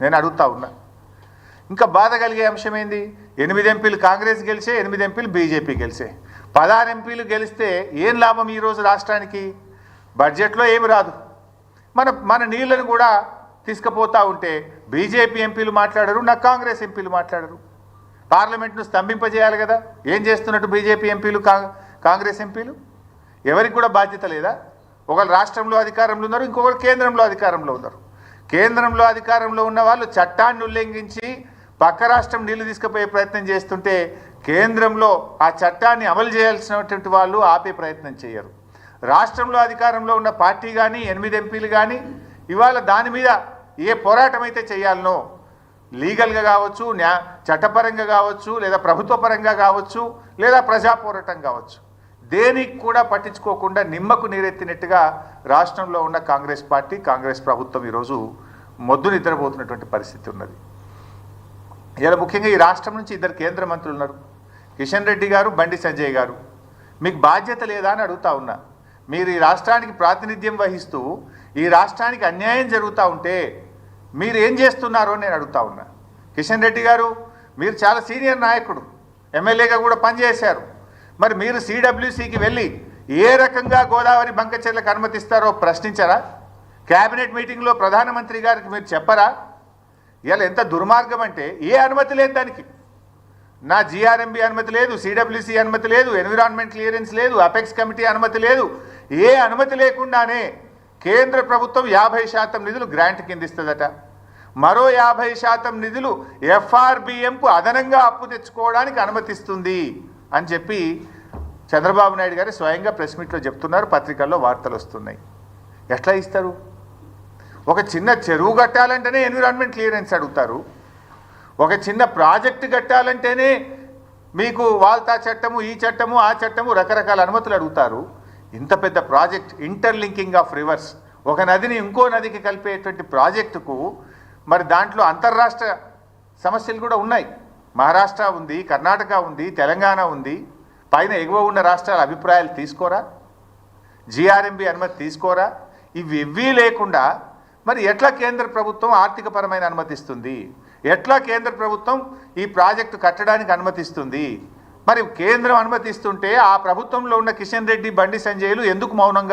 నేను అడుగుతా ఉన్నా. ఇంకా బాధ కలిగే అంశం ఏంది? ఎనిమిది ఎంపీలు కాంగ్రెస్ గెలిచే ఎనిమిది ఎంపీలు బీజేపీ గెలిచే. పదహారు ఎంపీలు గెలిస్తే ఏం లాభం ఈరోజు రాష్ట్రానికి? బడ్జెట్లో ఏమి రాదు. మన మన నీళ్ళను కూడా తీసుకుపోతూ ఉంటే బీజేపీ ఎంపీలు మాట్లాడరు నా కాంగ్రెస్ ఎంపీలు మాట్లాడరు. పార్లమెంట్ను స్తంభింపజేయాలి కదా? ఏం చేస్తున్నట్టు బీజేపీ ఎంపీలు కా కాంగ్రెస్ ఎంపీలు? ఎవరికి కూడా బాధ్యత లేదా? ఒకరు రాష్ట్రంలో అధికారంలో ఉన్నారు ఇంకొకరు కేంద్రంలో అధికారంలో ఉన్నారు. కేంద్రంలో అధికారంలో ఉన్న వాళ్ళు చట్టాన్ని ఉల్లంఘించి పక్క రాష్ట్రం నీళ్ళు తీసుకుపోయే ప్రయత్నం చేస్తుంటే కేంద్రంలో ఆ చట్టాన్ని అమలు చేయాల్సినటువంటి వాళ్ళు ఆపే ప్రయత్నం చేయరు. రాష్ట్రంలో అధికారంలో ఉన్న పార్టీ కానీ ఎనిమిది ఎంపీలు కానీ ఇవాళ దాని మీద ఏ పోరాటం అయితే చేయాలనో లీగల్గా కావచ్చు న్యా చట్టపరంగా కావచ్చు లేదా ప్రభుత్వపరంగా కావచ్చు లేదా ప్రజా పోరాటం కావచ్చు దేనికి కూడా పట్టించుకోకుండా నిమ్మకు నీరెత్తినట్టుగా రాష్ట్రంలో ఉన్న కాంగ్రెస్ పార్టీ కాంగ్రెస్ ప్రభుత్వం ఈరోజు మొద్దు నిద్రపోతున్నటువంటి పరిస్థితి ఉన్నది. ఇలా ముఖ్యంగా ఈ రాష్ట్రం నుంచి ఇద్దరు కేంద్ర మంత్రులు ఉన్నారు. కిషన్ రెడ్డి గారు బండి సంజయ్ గారు. మీకు బాధ్యత లేదా అని అడుగుతా ఉన్నా. మీరు ఈ రాష్ట్రానికి ప్రాతినిధ్యం వహిస్తూ ఈ రాష్ట్రానికి అన్యాయం జరుగుతూ ఉంటే మీరు ఏం చేస్తున్నారో నేను అడుగుతా ఉన్నా. కిషన్ రెడ్డి గారు మీరు చాలా సీనియర్ నాయకుడు. ఎమ్మెల్యేగా కూడా పనిచేశారు. మరి మీరు సిడబ్ల్యూసికి వెళ్ళి ఏ రకంగా గోదావరి బంకచెర్లకు అనుమతిస్తారో ప్రశ్నించరా? కేబినెట్ మీటింగ్లో ప్రధానమంత్రి గారికి మీరు చెప్పరా? ఇలా ఎంత దుర్మార్గం అంటే ఏ అనుమతి లేదు దానికి. నా జిఆర్ఎంబి అనుమతి లేదు సిడబ్ల్యూసి అనుమతి లేదు ఎన్విరాన్మెంట్ క్లియరెన్స్ లేదు అపెక్స్ కమిటీ అనుమతి లేదు. ఏ అనుమతి లేకుండానే కేంద్ర ప్రభుత్వం యాభై శాతం నిధులు గ్రాంట్ కింద ఇస్తుందట మరో యాభై శాతం నిధులు ఎఫ్ఆర్బిఎంకు అదనంగా అప్పు తెచ్చుకోవడానికి అనుమతిస్తుంది. అని చెప్పి చంద్రబాబు నాయుడు గారు స్వయంగా ప్రెస్ మీట్లో చెప్తున్నారు పత్రికల్లో వార్తలు వస్తున్నాయి. ఎట్లా ఇస్తారు? ఒక చిన్న చెరువు కట్టాలంటేనే ఎన్విరాన్మెంట్ క్లియరెన్స్ అడుగుతారు. ఒక చిన్న ప్రాజెక్ట్ కట్టాలంటేనే మీకు వాల్తా చట్టము ఈ చట్టము ఆ చట్టము రకరకాల అనుమతులు అడుగుతారు. ఇంత పెద్ద ప్రాజెక్ట్ ఇంటర్లింకింగ్ ఆఫ్ రివర్స్ ఒక నదిని ఇంకో నదికి కలిపేటువంటి ప్రాజెక్టుకు మరి దాంట్లో అంతర్రాష్ట్ర సమస్యలు కూడా ఉన్నాయి. మహారాష్ట్ర ఉంది కర్ణాటక ఉంది తెలంగాణ ఉంది. పైన ఎగువ ఉన్న రాష్ట్రాల అభిప్రాయాలు తీసుకోరా? జిఆర్ఎంబి అనుమతి తీసుకోరా? ఇవి ఇవి లేకుండా మరి ఎట్లా కేంద్ర ప్రభుత్వం ఆర్థికపరమైన అనుమతిస్తుంది? ఎట్లా కేంద్ర ప్రభుత్వం ఈ ప్రాజెక్టు కట్టడానికి అనుమతిస్తుంది? మరి కేంద్రం అనుమతిస్తుంటే ఆ ప్రభుత్వంలో ఉన్న కిషన్ రెడ్డి బండి సంజయ్లు ఎందుకు మౌనంగా